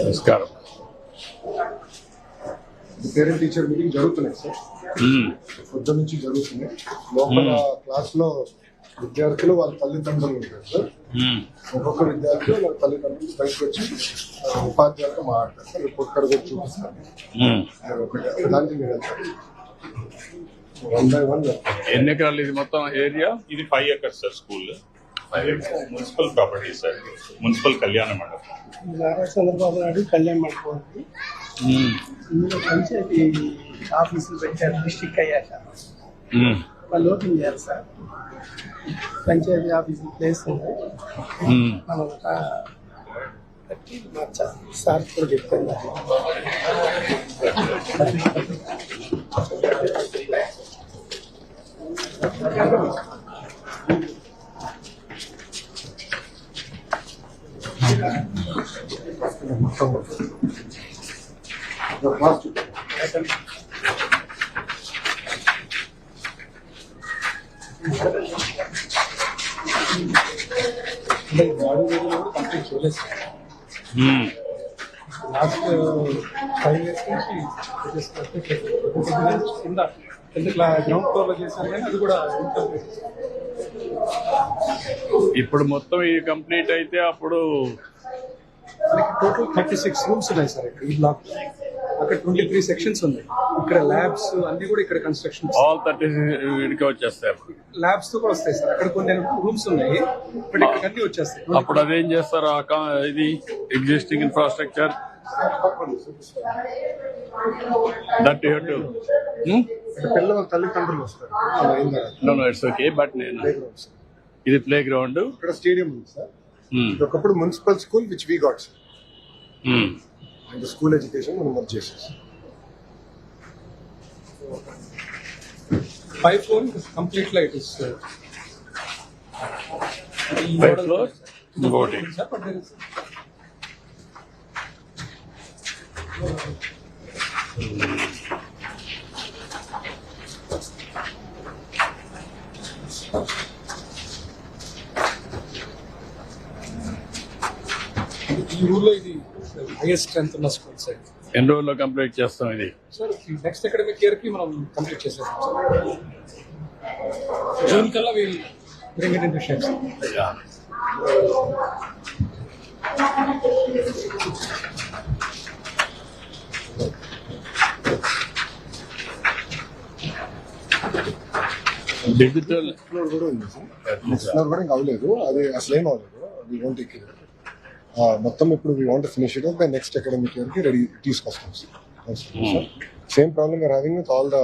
నమస్కారం. Parent teacher meeting జరుగుతున్నాయి sir. పొద్దు నుంచి జరుగుతున్నాయి. లోపల క్లాస్లో విద్యార్థులు వాళ్ళ తల్లిదండ్రులు ఉంటారు సార్. ఒక్కొక్క విద్యార్థి వాళ్ళ తల్లిదండ్రులు బయటకు వచ్చి ఉపాధ్యాయులతో మాట్లాడతారు సార్ రిపోర్ట్ కార్డు కూడా ఒకటి. దానికి మీరు వెళ్తారు. వన్ బై వన్ ఎన్ని ఎకరాలు ఇది మొత్తం? ఏరియా? ఇది five acres sir school municipal property sir. Municipal కళ్యాణ మండపం. నారా చంద్రబాబు నాయుడు కళ్యాణ్ మండపం. ఉంది. ఇందులో పంచాయతీ ఆఫీసులు పెట్టారు డిస్టిక్ అయ్యాక. వాళ్ళు ఓపెన్ చేయాలి సార్. పంచాయతీ ఆఫీస్ ప్లేస్ ఉంది. మనం కట్టి మార్చాలి. సార్ కూడా చెప్పాను క్లాస్ చూపిస్తారు అంటే వాడు రోజులు కూడా కంప్లీట్ చేయలేదు సార్ మ్మ్. లాస్ట్ ఫైవ్ ఇయర్స్ నుంచి కింద కింద గ్రౌండ్ ఫ్లోర్లో చేశారు కానీ అది కూడా incomplete. ఇప్పుడు మొత్తం ఈ కంప్లీట్ అయితే అప్పుడు మనకి టోటల్ థర్టీ సిక్స్ రూమ్స్ ఉన్నాయి సార్ ఇక్కడ ఈ బ్లాక్ అక్కడ ట్వంటీ త్రీ సెక్షన్స్ ఉన్నాయి. ఇక్కడ ల్యాబ్స్ అన్ని కూడా ఇక్కడ కన్స్ట్రక్షన్ ఆల్ థర్టీ వీడికి వచ్చేస్తారు ల్యాబ్స్తో కూడా వస్తాయి సార్. అక్కడ కొన్ని రూమ్స్ ఉన్నాయి బట్ ఇక్కడ అన్ని వచ్చేస్తాయి. అప్పుడు అదేం చేస్తారు? ఇది existing infrastructure that you to ఇక్కడ పిల్లల తల్లిదండ్రులు వస్తారు. అలా అయిన తర్వాత నో ఇట్స్ ఓకే బట్ నేను playground సార్. ఇది ప్లే గ్రౌండ్ ఇక్కడ స్టేడియం ఉంది సార్ ఇది ఒకప్పుడు municipal school which we got sir and school education మనం వర్క్ చేసాం sir five floor complete light is five floor ఇంకోటి ఈ ఊర్లో ఇది హైయెస్ట్ స్ట్రెంత్ ఉన్న స్కూల్ సార్ ఎన్ని రోజుల్లో కంప్లీట్ చేస్తాం ఇది? సార్ నెక్స్ట్ అకాడమిక్ ఇయర్కి మనం కంప్లీట్ చేసేస్తాం సార్ జూన్ కల్లా we'll bring it into shape digital floor కూడా ఉంది సార్ కూడా ఇంకా అవ్వలేదు. అది అసలు ఏం అవ్వలేదు వీ వాంట్ ఎక్కి మొత్తం ఇప్పుడు we want finish it by next academic ఇయర్కి రెడీ తీసుకొస్తాం sir. Same problem are having with all the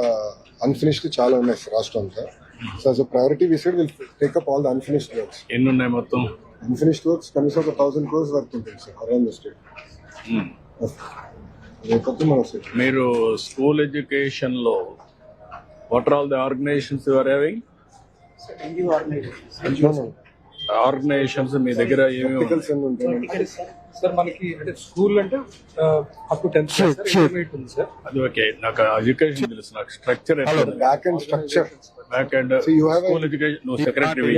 unfinished చాలా ఉన్నాయి సార్ రాష్ట్రం అంతా. So uh priority we side will take up all the unfinished works ఎన్ని ఉన్నాయి మొత్తం? అన్ఫినిష్డ్ వర్క్స్ కనీసం ఒక థౌసండ్ క్రోర్స్ వర్క్ ఉంటుంది sir around the state sir మీరు స్కూల్ ఎడ్యుకేషన్లో what are all the organisations your having organisations మీ దగ్గర సార్ మనకి అంటే స్కూల్ అంటే up to tenth sir intermediate ఉంది సార్ అది ఓకే. నాకు ఎడ్యుకేషన్ తెలుసు నాకు structure back and structure back and school education నువ్వు సెక్రటరీ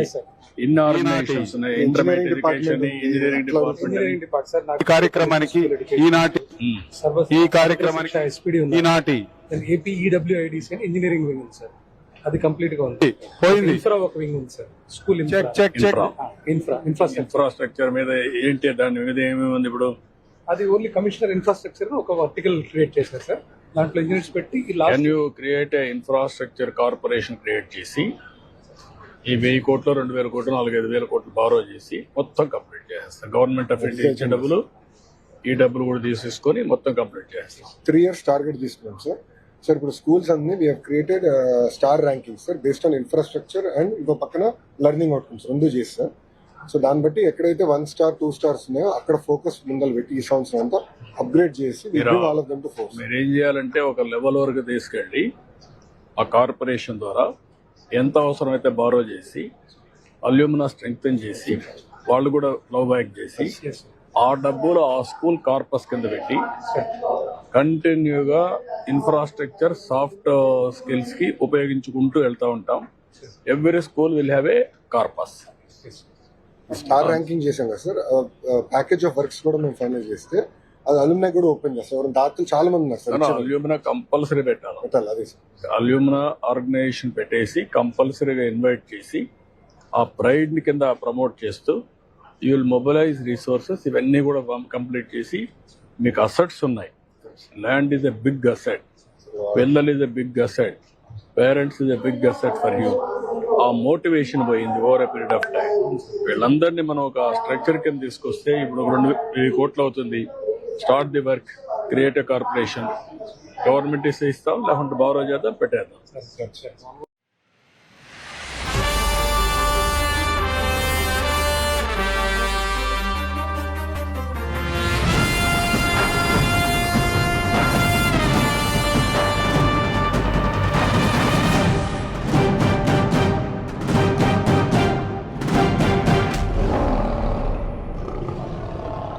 ఆర్గనైజేషన్స్ ఉన్నాయి intermediate education. Engineering department sir నాకు ఈ కార్యక్రమానికి ఈనాటి ఈ కార్యక్రమానికి ఎస్పీడీ ఉంది. ఈనాటి ఏపీ ఈడబ్ల్యూఐడిసి అని ఇంజనీరింగ్ వింగ్ సార్ అది కంప్లీట్గా ఉంది పోయింది. ఇన్ఫ్రా ఒక వింగ్ ఉంది sir. School check check check. Infra. Infrastructure. Infrastructure మీద ఏంటి దాని మీద ఏమేమి ఉంది ఇప్పుడు? అది ఓన్లీ కమిషనర్ ఇన్ఫ్రాస్ట్రక్చర్ ఒక వర్టికల్ క్రియేట్ చేశారు సార్. దాంట్లో ఇంజనీర్స్ పెట్టి ఈ can last you create infrastructure corporation create చేసి ఈ వెయ్యి కోట్లు రెండు వేల కోట్లు నాలుగైదు వేల కోట్లు బారో చేసి మొత్తం కంప్లీట్ చేసేస్తాం. గవర్నమెంట్ ఆఫ్ ఇండియా ఇచ్చే డబ్బులు ఈ డబ్బులు కూడా తీసేసుకొని మొత్తం కంప్లీట్ చేస్తాం త్రీ ఇయర్స్ టార్గెట్ తీసుకున్నాం సార్. సార్ ఇప్పుడు స్కూల్స్ అన్ని we created star ranking sir based on infrastructure and ఇంకో పక్కన లెర్నింగ్ అవుట్కమ్స్ రెండు చేసి సార్ సో దాన్ని బట్టి ఎక్కడైతే వన్ స్టార్ టూ స్టార్స్ ఉన్నాయో అక్కడ ఫోకస్ ముందలు పెట్టి ఈ సంవత్సరం అంతా అప్గ్రేడ్ చేసి మీరు ఏం చేయాలంటే ఒక లెవెల్ వరకు తీసుకెళ్ళి ఆ కార్పొరేషన్ ద్వారా ఎంత అవసరమైతే బారో చేసి అల్యూమినా స్ట్రెంగ్తన్ చేసి వాళ్ళు కూడా లవ్ బ్యాక్ చేసి ఆ డబ్బులు ఆ స్కూల్ కార్పస్ కింద పెట్టి కంటిన్యూగా ఇన్ఫ్రాస్ట్రక్చర్ సాఫ్ట్ స్కిల్స్కి ఉపయోగించుకుంటూ వెళ్తా ఉంటాం. Every school will have a corpus star ranking చేసాం కదా సార్. ప్యాకేజ్ ఆఫ్ వర్క్స్ కూడా మేము ఫైనల్ చేస్తే అది అలుమినా కూడా ఓపెన్ చేస్తాం ఎవరైనా దాతలు చాలా మంది ఉన్నారు సార్. అల్యూమినా కంపల్సరీ పెట్టాలి. పెట్టాలి అదే సార్. అల్యూమినా ఆర్గనైజేషన్ పెట్టేసి కంపల్సరీగా ఇన్వైట్ చేసి ఆ ప్రైడ్ని కింద ప్రమోట్ చేస్తూ యూ విల్ మొబిలైజ్ రిసోర్సెస్ ఇవన్నీ కూడా కంప్లీట్ చేసి మీకు అసెట్స్ ఉన్నాయి. Land is a big asset పిల్లలు is a big asset parents is a big asset for you ఆ మోటివేషన్ పోయింది over a period of time వీళ్ళందరినీ మనం ఒక స్ట్రక్చర్ కింద తీసుకొస్తే ఇప్పుడు రెండు వెయ్యి కోట్లు అవుతుంది. Start the work create a corporation government ఇస్తే ఇస్తాం లేకుంటే బారో చేద్దాం పెట్టేద్దాం.